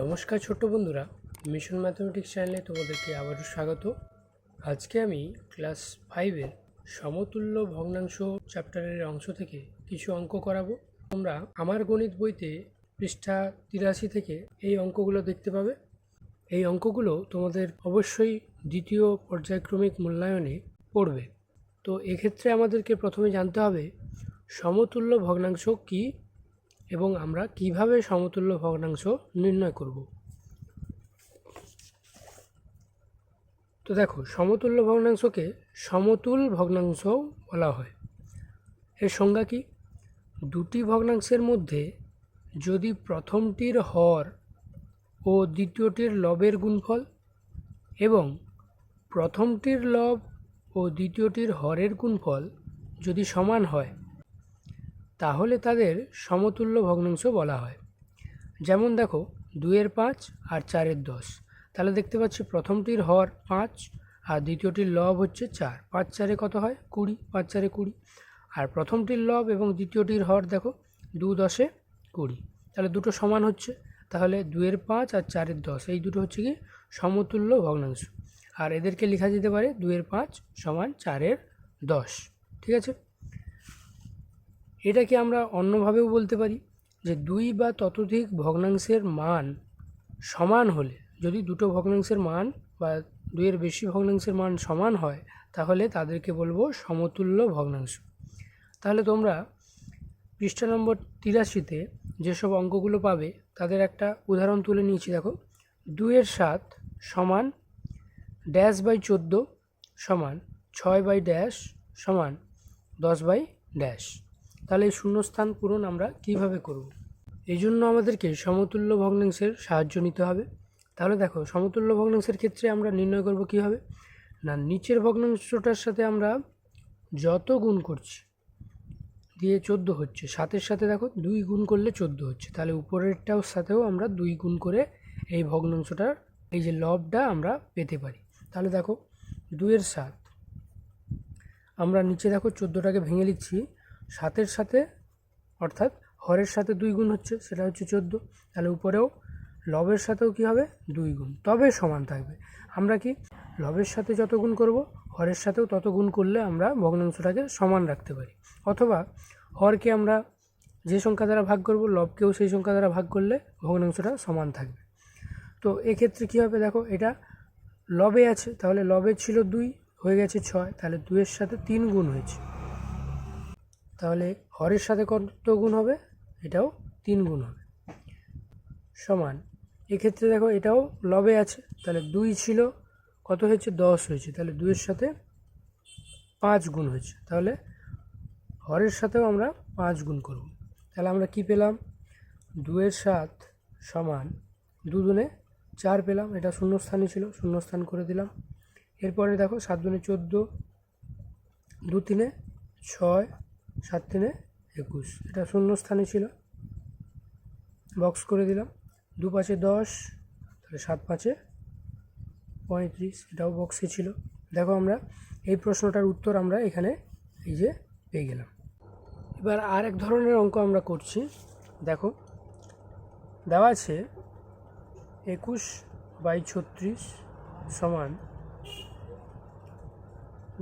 নমস্কার ছোট্ট বন্ধুরা মিশন ম্যাথমেটিক্স চ্যানেলে তোমাদেরকে আবারও স্বাগত। আজকে আমি ক্লাস ফাইভের সমতুল্য ভগ্নাংশ চ্যাপ্টারের অংশ থেকে কিছু অঙ্ক করাবো। তোমরা আমার গণিত বইতে পৃষ্ঠা তিরাশি থেকে এই অঙ্কগুলো দেখতে পাবে। এই অঙ্কগুলো তোমাদের অবশ্যই দ্বিতীয় পর্যায়ক্রমিক মূল্যায়নে পড়বে। তো এক্ষেত্রে আমাদেরকে প্রথমে জানতে হবে, সমতুল্য ভগ্নাংশ কী? এবং আমরা কীভাবে সমতুল্য ভগ্নাংশ নির্ণয় করব? তো দেখো, সমতুল্য ভগ্নাংশকে সমতুল ভগ্নাংশ বলা হয়। এর সংজ্ঞা কি? দুটি ভগ্নাংশের মধ্যে যদি প্রথমটির হর ও দ্বিতীয়টির লবের গুণফল এবং প্রথমটির লব ও দ্বিতীয়টির হরের গুণফল যদি সমান হয় তাহলে তাদের সমতুল্য ভগ্নাংশ বলা হয়। যেমন দেখো, দুইয়ের পাঁচ আর চারের দশ। তাহলে দেখতে পাচ্ছি প্রথমটির হর পাঁচ আর দ্বিতীয়টির লব হচ্ছে চার। পাঁচ চারে কত হয়? কুড়ি। পাঁচ চারে কুড়ি। আর প্রথমটির লব এবং দ্বিতীয়টির হর দেখো, দু দশে কুড়ি। তাহলে দুটো সমান হচ্ছে। তাহলে দুইয়ের পাঁচ আর চারের দশ। এই দুটো হচ্ছে কি সমতুল্য ভগ্নাংশ। আর এদেরকে লেখা যেতে পারে দুইয়ের পাঁচ সমান চারের দশ। ঠিক আছে? এটাকে আমরা অন্যভাবেও বলতে পারি যে দুই বা ততোধিক ভগ্নাংশের মান সমান হলে, যদি দুটো ভগ্নাংশের মান বা দুইয়ের বেশি ভগ্নাংশের মান সমান হয়, তাহলে তাদেরকে বলব সমতুল্য ভগ্নাংশ। তাহলে তোমরা পৃষ্ঠা নম্বর তিরাশিতে যেসব অঙ্কগুলো পাবে, তাদের একটা উদাহরণ তুলে নিয়েছি। দেখো, দুইয়ের সাত সমান ড্যাশ বাই চোদ্দ সমান ছয় বাই ড্যাশ সমান দশ বাই ড্যাশ। তাহলে এই শূন্যস্থান পূরণ আমরা কীভাবে করব? এই জন্য আমাদেরকে সমতুল্য ভগ্নাংশের সাহায্য নিতে হবে। তাহলে দেখো, সমতুল্য ভগ্নাংশের ক্ষেত্রে আমরা নির্ণয় করব কীভাবে? না, নিচের ভগ্নাংশটার সাথে আমরা যত গুণ করছি, দিয়ে চোদ্দ হচ্ছে। সাতের সাথে দেখো, দুই গুণ করলে চোদ্দ হচ্ছে। তাহলে উপরেরটাও সাথেও আমরা দুই গুণ করে এই ভগ্নাংশটার, এই যে লবটা আমরা পেতে পারি। তাহলে দেখো, দুইয়ের সাত, আমরা নিচে দেখো চোদ্দোটাকে ভেঙে লিখছি সাতের সাথে, অর্থাৎ হরের সাথে দুই গুণ হচ্ছে, সেটা হচ্ছে চোদ্দ। তাহলে উপরেও লবের সাথেও কী হবে? দুই গুণ। তবে সমান থাকবে। আমরা কি লবের সাথে যত গুণ করব, হরের সাথেও তত গুণ করলে আমরা ভগ্নাংশটাকে সমান রাখতে পারি। অথবা হরকে আমরা যে সংখ্যা দ্বারা ভাগ করব, লবকেও সেই সংখ্যা দ্বারা ভাগ করলে ভগ্নাংশটা সমান থাকবে। তো এক্ষেত্রে কী হবে দেখো, এটা লবে আছে, তাহলে লবে ছিল দুই, হয়ে গেছে ছয়, তাহলে দুইয়ের সাথে তিন গুণ হয়েছে। তাহলে হরের সাথে কত গুণ হবে? এটাও তিন গুণ হবে। সমান। এক্ষেত্রে দেখো এটাও লবে আছে। তাহলে দুই ছিল, কত হয়েছে? দশ হয়েছে। তাহলে দুইয়ের সাথে পাঁচ গুণ হয়েছে। তাহলে হরের সাথেও আমরা পাঁচ গুণ করব। তাহলে আমরা কি পেলাম? দুয়ের সাত সমান দুগুণে চার পেলাম। এটা শূন্যস্থানই ছিল, শূন্যস্থান করে দিলাম। এরপরে দেখো সাত দুনে চোদ্দ দু তিনে ছয় সাত তিনে একুশ। এটা শূন্য স্থানে ছিল। বক্স করে দিলাম। দু পাঁচে দশ, তাহলে সাত পাঁচে পঁয়ত্রিশ। এটাও বক্সে ছিল। দেখো আমরা এই প্রশ্নটার উত্তর আমরা এখানে এই যে পেয়ে গেলাম। এবার আর এক ধরনের অঙ্ক আমরা করছি। দেখো, দেওয়া আছে একুশ বাই ছত্রিশ সমান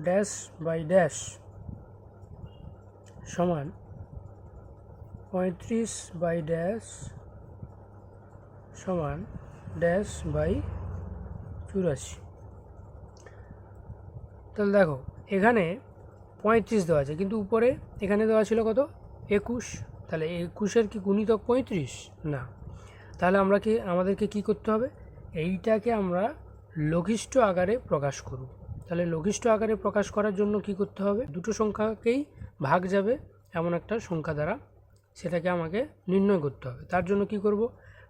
ড্যাশ বাই ড্যাশ সমান পঁয়ত্রিশ বাই ড্যাশ সমান ড্যাশ বাই চুরাশি। তাহলে দেখো, এখানে পঁয়ত্রিশ দেওয়া আছে, কিন্তু উপরে এখানে দেওয়া ছিল কত? একুশ। তাহলে একুশের কি গুণিতক পঁয়ত্রিশ? না। তাহলে আমরা কি, আমাদেরকে কি করতে হবে? এইটাকে আমরা লঘিষ্ঠ আকারে প্রকাশ করব। তাহলে লঘিষ্ঠ আকারে প্রকাশ করার জন্য কি করতে হবে? দুটো সংখ্যাকেই ভাগ যাবে এমন একটা সংখ্যা দ্বারা সেটাকে আমাকে নির্ণয় করতে হবে। তার জন্য কি করব?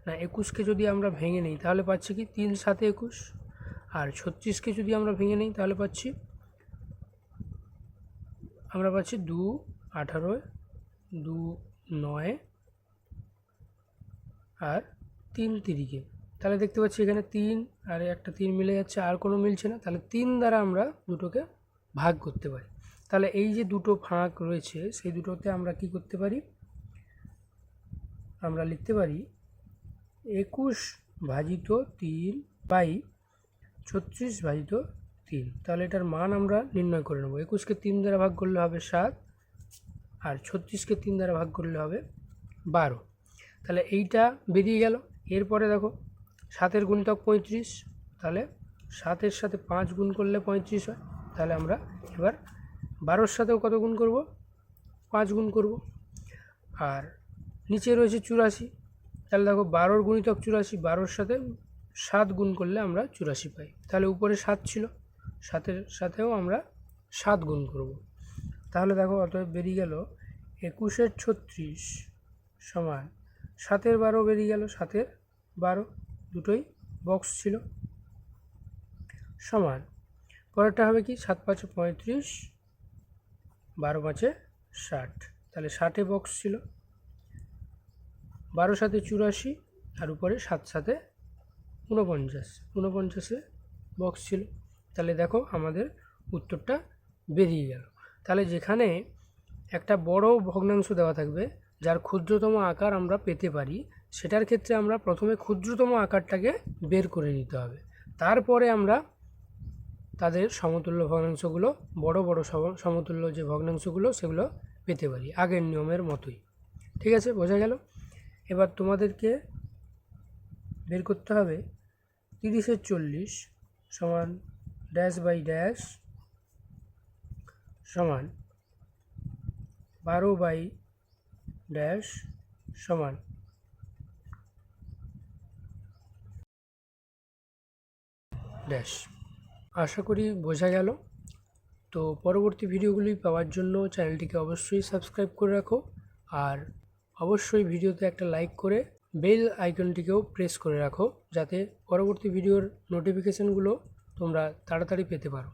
না, একুশকে যদি আমরা ভেঙে নিই তাহলে পাচ্ছি কি? তিন সাতে একুশ। আর ছত্রিশকে যদি আমরা ভেঙে নিই তাহলে পাচ্ছি? আমরা পাচ্ছি দু আঠারো, দু নয় আর তিন তিরিকে। তাহলে দেখতে পাচ্ছি এখানে তিন আর একটা তিন মিলে যাচ্ছে, আর কোনো মিলছে না। তাহলে তিন দ্বারা আমরা দুটোকে ভাগ করতে পারি। তাহলে এই যে দুটো ফাঁক রয়েছে, সেই দুটোতে আমরা কি করতে পারি? আমরা লিখতে পারি একুশ ভাজিত তিন বাই ছত্রিশ ভাজিত তিন। তাহলে এটার মান আমরা নির্ণয় করে নেব। একুশকে তিন দ্বারা ভাগ করলে হবে সাত আর ছত্রিশকে তিন দ্বারা ভাগ করলে হবে বারো। তাহলে এইটা বেরিয়ে গেল। এরপরে দেখো, সাতের গুণিতক পঁয়ত্রিশ, তাহলে সাতের সাথে পাঁচ গুণ করলে পঁয়ত্রিশ হয়। তাহলে আমরা এবার বারোর সাথেও কত গুণ করব? পাঁচ গুণ করব। আর নিচে রয়েছে চুরাশি। তাহলে দেখো বারোর গুণিতক চুরাশি, বারোর সাথে সাত গুণ করলে আমরা চুরাশি পাই। তাহলে উপরে সাত ছিল, সাতের সাথেও আমরা সাত গুণ করব। তাহলে দেখো অতএব বেরিয়ে গেল একুশের ছত্রিশ সমান সাতের বারো বেরিয়ে গেল, সাতের বারো দুটোই বক্স ছিল। সমান, পরেরটা হবে কি? সাত পাঁচে পঁয়ত্রিশ বারো পাঁচে ষাট। তাহলে ষাটে বক্স ছিল। বারো সাথে চুরাশি আর উপরে সাত সাথে ঊনপঞ্চাশ। ঊনপঞ্চাশে বক্স ছিল। তাহলে দেখো আমাদের উত্তরটা বেরিয়ে গেল। তাহলে যেখানে একটা বড় ভগ্নাংশ দেওয়া থাকবে, যার ক্ষুদ্রতম আকার আমরা পেতে পারি, সেটার ক্ষেত্রে আমরা প্রথমে ক্ষুদ্রতম আকারটাকে বের করে নিতে হবে। তারপরে আমরা তাদের সমতুল্য ভগ্নাংশগুলো, বড় বড় সম- সমতুল্য যে ভগ্নাংশগুলো, সেগুলো পেতে পারি, আগের নিয়মের মতোই। ঠিক আছে? বোঝা গেল? এবার তোমাদেরকে বের করতে হবে তিরিশের চল্লিশ সমান ড্যাশ বাই ড্যাশ সমান বারো বাই ড্যাশ সমান ড্যাশ আশা করি বোঝা গেল। তো পরবর্তী ভিডিওগুলি পাওয়ার জন্য চ্যানেলটিকে অবশ্যই সাবস্ক্রাইব করে রাখো আর অবশ্যই ভিডিওতে একটা লাইক করে বেল আইকনটিকেও প্রেস করে রাখো যাতে পরবর্তী ভিডিওর নোটিফিকেশানগুলো তোমরা তাড়াতাড়ি পেতে পারো।